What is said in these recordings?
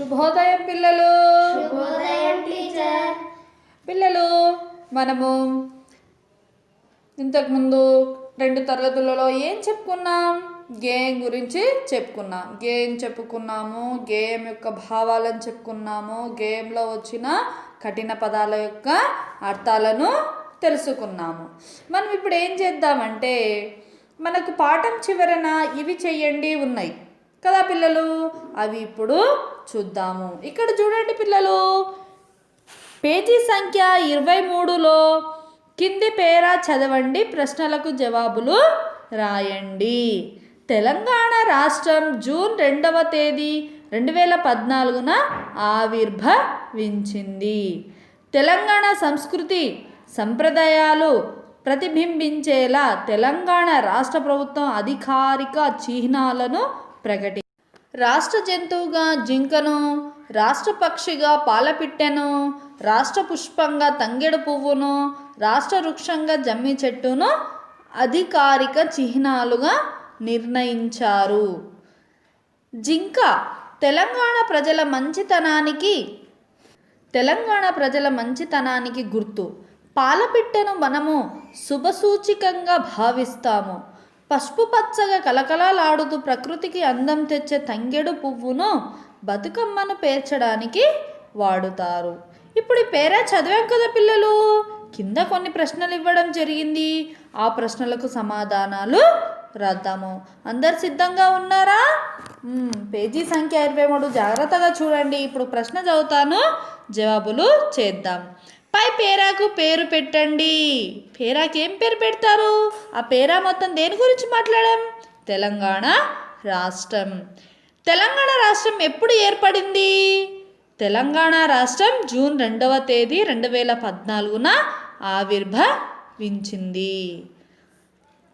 శుభోదయం పిల్లలు. శుభోదయం టీచర్. పిల్లలు మనము ఇంతకుముందు రెండు తరగతులలో ఏం చెప్పుకున్నాం? గేమ్ గురించి చెప్పుకున్నాం. గేమ్ చెప్పుకున్నాము గేమ్ యొక్క భావాలను చెప్పుకున్నాము గేమ్లో వచ్చిన కఠిన పదాల యొక్క అర్థాలను తెలుసుకున్నాము. మనం ఇప్పుడు ఏం చేద్దామంటే మనకు పాఠం చివరన ఇవి చెయ్యండి ఉన్నాయి. కదా పిల్లలు? అవి ఇప్పుడు చూద్దాము. ఇక్కడ చూడండి పిల్లలు. పేజీ సంఖ్య ఇరవై మూడులో కింది పేరా చదవండి ప్రశ్నలకు జవాబులు రాయండి. తెలంగాణ రాష్ట్రం జూన్ రెండవ తేదీ రెండు వేల పద్నాలుగున ఆవిర్భవించింది. తెలంగాణ సంస్కృతి సంప్రదాయాలు ప్రతిబింబించేలా తెలంగాణ రాష్ట్ర ప్రభుత్వం అధికారిక చిహ్నాలను ప్రకటి రాష్ట్ర జంతువుగా జింకను రాష్ట్ర పక్షిగా పాలపిట్టెను రాష్ట్ర పుష్పంగా తంగెడు పువ్వును రాష్ట్ర వృక్షంగా జమ్మి చెట్టును అధికారిక చిహ్నాలుగా నిర్ణయించారు. జింక తెలంగాణ ప్రజల మంచితనానికి తెలంగాణ ప్రజల మంచితనానికి గుర్తు. పాలపిట్టెను మనము శుభసూచికంగా భావిస్తాము. పసుపు పచ్చగా కలకలలాడుతూ ప్రకృతికి అందం తెచ్చే తంగెడు పువ్వును బతుకమ్మను పేర్చడానికి వాడుతారు. ఇప్పుడు ఈ పేరా చదివాం కదా పిల్లలు? కింద కొన్ని ప్రశ్నలు ఇవ్వడం జరిగింది. ఆ ప్రశ్నలకు సమాధానాలు రాద్దాము. అందరు సిద్ధంగా ఉన్నారా? పేజీ సంఖ్య ఇరవై మూడు. జాగ్రత్తగా చూడండి. ఇప్పుడు ప్రశ్న చదువుతాను. జవాబులు చేద్దాం. పై పేరాకు పేరు పెట్టండి. పేరాకి ఏం పేరు పెడతారు? ఆ పేరా మొత్తం దేని గురించి మాట్లాడాం? తెలంగాణ రాష్ట్రం. తెలంగాణ రాష్ట్రం ఎప్పుడు ఏర్పడింది? తెలంగాణ రాష్ట్రం జూన్ రెండవ తేదీ రెండు వేల పద్నాలుగున ఆవిర్భవించింది.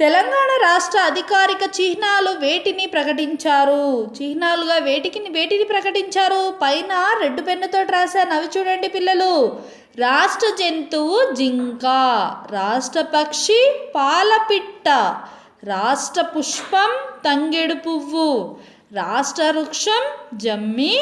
తెలంగాణ రాష్ట్ర అధికారిక చిహ్నాలు వేటిని ప్రకటించారు? చిహ్నాలుగా వేటికి వేటిని ప్రకటించారు? పైన రెడ్ పెన్నుతో రాశాను అవి చూడండి పిల్లలు. రాష్ట్ర జంతువు జింక రాష్ట్ర పక్షి పాలపిట్ట రాష్ట్ర పుష్పం తంగెడు పువ్వు రాష్ట్ర వృక్షం జమ్మి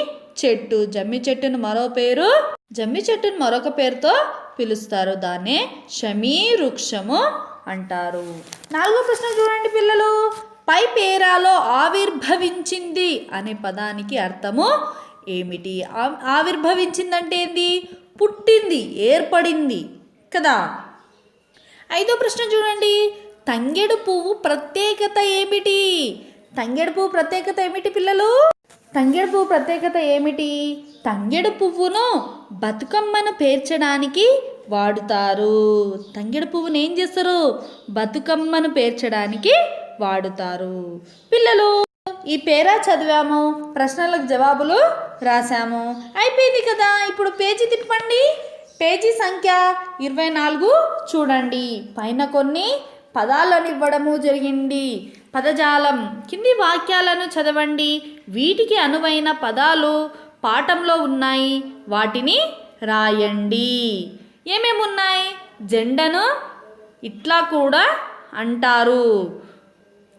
చెట్టు. జమ్మి చెట్టును మరో పేరు జమ్మి చెట్టును మరొక పేరుతో పిలుస్తారు. దాన్నే షమీ వృక్షము అంటారు. నాలుగో ప్రశ్న చూడండి పిల్లలు. పై పేరాలో ఆవిర్భవించింది అనే పదానికి అర్థము ఏమిటి? ఆవిర్భవించిందంటే ఏంది? పుట్టింది ఏర్పడింది కదా. ఐదో ప్రశ్న చూడండి. తంగెడు పువ్వు ప్రత్యేకత ఏమిటి? తంగెడు పువ్వు ప్రత్యేకత ఏమిటి పిల్లలు? తంగెడు పువ్వు ప్రత్యేకత ఏమిటి? తంగెడు పువ్వును బతుకమ్మను పేర్చడానికి వాడుతారు. తంగిడ పువ్వును ఏం చేస్తారు? బతుకమ్మను పేర్చడానికి వాడుతారు. పిల్లలు ఈ పేరా చదివాము. ప్రశ్నలకు జవాబులు రాశాము. అయిపోయింది కదా ఇప్పుడు పేజీ తిప్పండి. పేజీ సంఖ్య ఇరవై నాలుగు చూడండి. పైన కొన్ని పదాలను ఇవ్వడము జరిగింది. పదజాలం కింది వాక్యాలను చదవండి. వీటికి అనువైన పదాలు పాఠంలో ఉన్నాయి. వాటిని రాయండి. ఏమేమి ఉన్నాయి జెండను ఇట్లా కూడా అంటారు.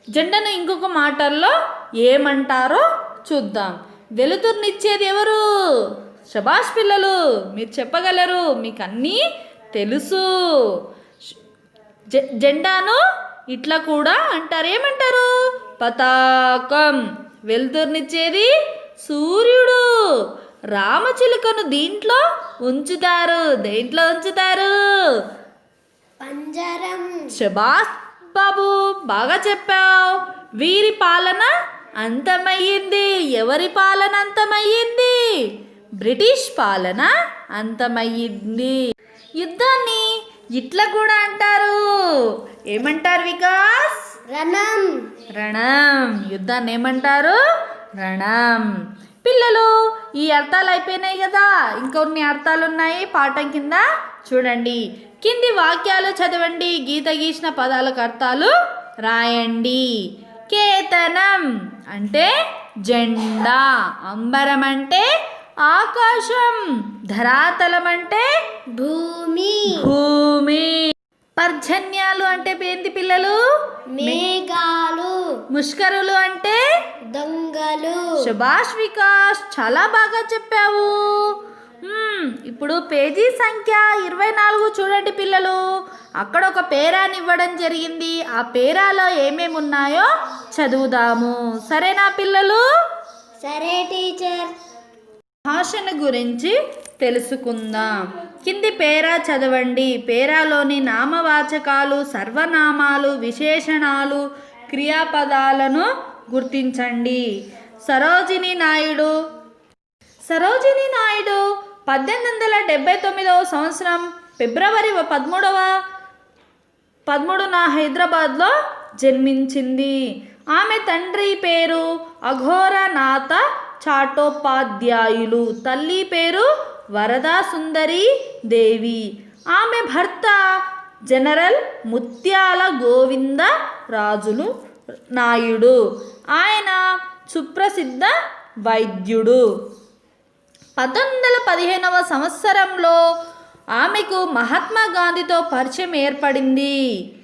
జెండను ఇంకొక మాటల్లో ఏమంటారో చూద్దాం. వెలుతురునిచ్చేది ఎవరు? శబాష్ పిల్లలు. మీరు చెప్పగలరు. మీకు అన్నీ తెలుసు. జె- జెండాను ఇట్లా కూడా అంటారు. ఏమంటారు? పతాకం. వెలుతురునిచ్చేది సూర్యుడు. రామచిలుకను దీంట్లో ఉంచుతారు. దేంట్లో ఉంచుతారు? పంజరం. శబాస్ బాబు బాగా చెప్పావు. వీరి పాలన అంతమయ్యింది. ఎవరి పాలన అంతమయ్యింది? బ్రిటిష్ పాలన అంతమయ్యింది. యుద్ధాన్ని ఇట్లా కూడా అంటారు. ఏమంటారు వికాస్? రణం. రణం. యుద్ధాన్ని ఏమంటారు? రణం. పిల్లలు ఈ అర్థాలు అయిపోయినాయి కదా. ఇంకొన్ని అర్థాలు ఉన్నాయి పాఠం కింద. చూడండి. కింది వాక్యాలు చదవండి. గీత గీసిన పదాలకు అర్థాలు రాయండి. కేతనం అంటే జెండా అంబరం అంటే ఆకాశం ధరాతలం అంటే భూమి. భూమి. పర్జన్యాలు అంటే ఏంటి పిల్లలు? మేఘాలు. ముష్కరులు అంటే? దొంగలు. సుభాష్ వికాస్ చాలా బాగా చెప్పావు. ఇప్పుడు పేజీ సంఖ్య ఇరవై నాలుగు చూడండి పిల్లలు. అక్కడ ఒక పేరాని ఇవ్వడం జరిగింది. ఆ పేరాలో ఏమేమి ఉన్నాయో చదువుదాము. సరేనా పిల్లలు? సరే టీచర్. భాషను గురించి తెలుసుకుందాం. కింది పేరా చదవండి. పేరాలోని నామవాచకాలు సర్వనామాలు విశేషణాలు క్రియాపదాలను గుర్తించండి. సరోజిని నాయుడు. సరోజిని నాయుడు పద్దెనిమిది వందల డెబ్బై తొమ్మిదవ సంవత్సరం ఫిబ్రవరి పదమూడవ పదమూడున హైదరాబాద్లో జన్మించింది. ఆమె తండ్రి పేరు అఘోరనాథ చాటోపాధ్యాయులు. తల్లి పేరు వరదా సుందరి దేవి. ఆమె భర్త జనరల్ ముత్యాల గోవింద రాజులు నాయుడు. ఆయన సుప్రసిద్ధ వైద్యుడు. పంతొమ్మిది వందల పదిహేనవ సంవత్సరంలో ఆమెకు మహాత్మా గాంధీతో పరిచయం ఏర్పడింది.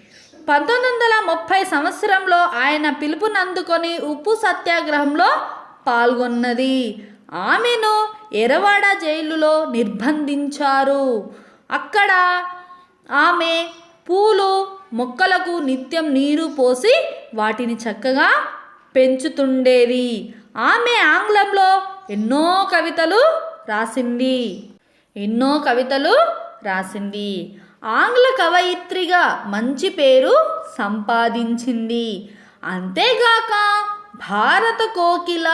పంతొమ్మిది వందల ముప్పై సంవత్సరంలో ఆయన పిలుపునందుకొని ఉప్పు సత్యాగ్రహంలో పాల్గొన్నది. ఆమెను ఎరవాడ జైలులో నిర్బంధించారు. అక్కడ ఆమె పూలు మొక్కలకు నిత్యం నీరు పోసి వాటిని చక్కగా పెంచుతుండేది. ఆమె ఆంగ్లంలో ఎన్నో కవితలు రాసింది. ఎన్నో కవితలు రాసింది. ఆంగ్ల కవయిత్రిగా మంచి పేరు సంపాదించింది. అంతేగాక భారత కోకిల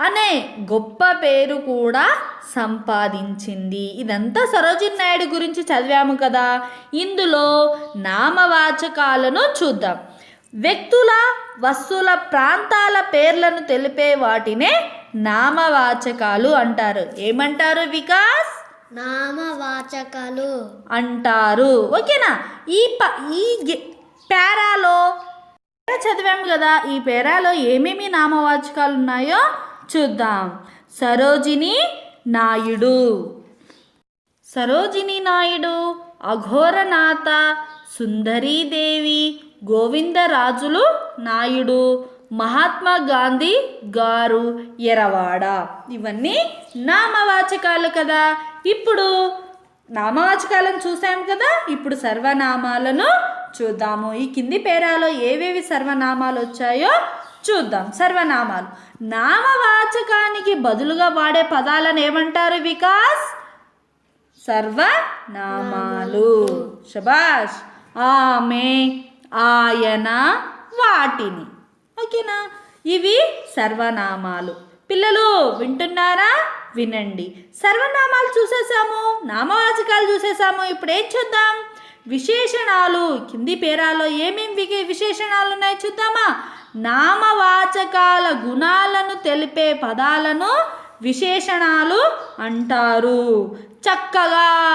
అనే గొప్ప పేరు కూడా సంపాదించింది. ఇదంతా సరోజిని నాయుడు గురించి చదివాము కదా. ఇందులో నామవాచకాలను చూద్దాం. వ్యక్తుల వస్తువుల ప్రాంతాల పేర్లను తెలిపే వాటినే నామవాచకాలు అంటారు. ఏమంటారు వికాస్? నామవాచకాలు. అంటారు. ఓకేనా? ఈ ప ఈ పేరాలో పేరా చదివాము కదా. ఈ పేరాలో ఏమేమి నామవాచకాలు ఉన్నాయో చూద్దాం. సరోజిని నాయుడు. సరోజిని నాయుడు అఘోరనాథ సుందరీదేవి గోవిందరాజులు నాయుడు మహాత్మా గాంధీ గారు ఎరవాడ. ఇవన్నీ నామవాచకాలు కదా. ఇప్పుడు నామవాచకాలను చూసాం కదా. ఇప్పుడు సర్వనామాలను చూద్దాము. ఈ కింది పేరాలో ఏవేవి సర్వనామాలు వచ్చాయో చూద్దాం. సర్వనామాలు. నామవాచకానికి బదులుగా వాడే పదాలను ఏమంటారు వికాస్? సర్వనామాలు. శబాష్ ఆమె ఆయన వాటిని. ఓకేనా? ఇవి సర్వనామాలు. పిల్లలు వింటున్నారా? వినండి. సర్వనామాలు చూసేసాము. నామవాచకాలు చూసేసాము. ఇప్పుడు ఏం చూద్దాం? విశేషణాలు. కింది పేరాలో ఏమేమి విగే- విశేషణాలు ఉన్నాయి చూద్దామా? నామవాచకాల గుణాలను తెలిపే పదాలను విశేషణాలు అంటారు. చక్కగా.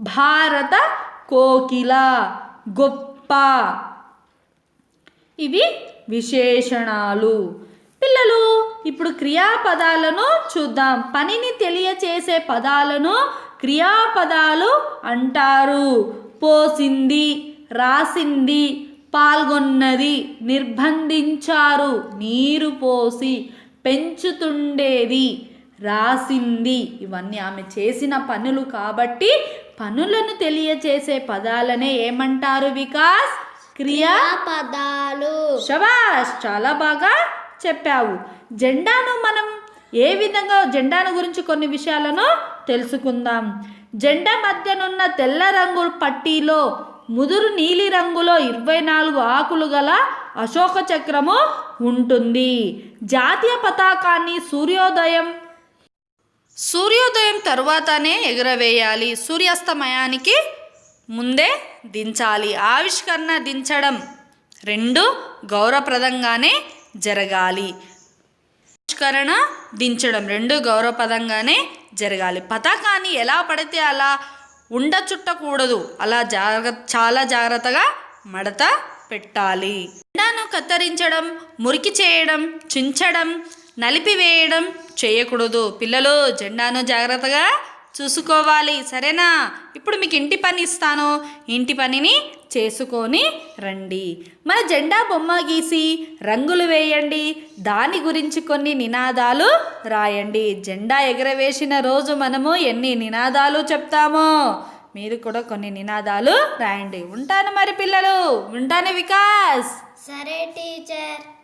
భారత కోకిల గొప్ప. ఇవి విశేషణాలు. పిల్లలు ఇప్పుడు క్రియాపదాలను చూద్దాం. పనిని తెలియచేసే పదాలను క్రియాపదాలు అంటారు. పోసింది రాసింది పాల్గొన్నది నిర్బంధించారు నీరు పోసి పెంచుతుండేది రాసింది. ఇవన్నీ ఆమె చేసిన పనులు కాబట్టి పనులను తెలియచేసే పదాలనే ఏమంటారు వికాస్? క్రియా పదాలు శబాష్ చాలా బాగా చెప్పావు. జెండాను మనం ఏ విధంగా జెండాను గురించి కొన్ని విషయాలను తెలుసుకుందాం. జెండా మధ్యనున్న తెల్ల రంగు పట్టీలో ముదురు నీలి రంగులో ఇరవై నాలుగు ఆకులు గల అశోక చక్రము ఉంటుంది. జాతీయ పతాకాన్ని సూర్యోదయం. సూర్యోదయం తరువాతనే ఎగురవేయాలి. సూర్యాస్తమయానికి ముందే దించాలి. ఆవిష్కరణ దించడం రెండు గౌరవప్రదంగానే జరగాలి. పుష్కరణ దించడం. రెండు గౌరవపదంగానే జరగాలి. పతాకాన్ని ఎలా పడితే అలా ఉండ చుట్టకూడదు. అలా జాగ్రత్త చాలా జాగ్రత్తగా మడత పెట్టాలి. జెండాను కత్తిరించడం మురికి చేయడం చించడం నలిపివేయడం చేయకూడదు. పిల్లలు జెండాను జాగ్రత్తగా చూసుకోవాలి సరేనా? ఇప్పుడు మీకు ఇంటి పని ఇస్తాను. ఇంటి పనిని చేసుకొని రండి. మన జెండా బొమ్మ గీసి రంగులు వేయండి. దాని గురించి కొన్ని నినాదాలు రాయండి. జెండా ఎగరవేసిన రోజు మనము ఎన్ని నినాదాలు చెప్తామో మీరు కూడా కొన్ని నినాదాలు రాయండి. ఉంటాను మరి పిల్లలు. ఉంటాను వికాస్. సరే టీచర్.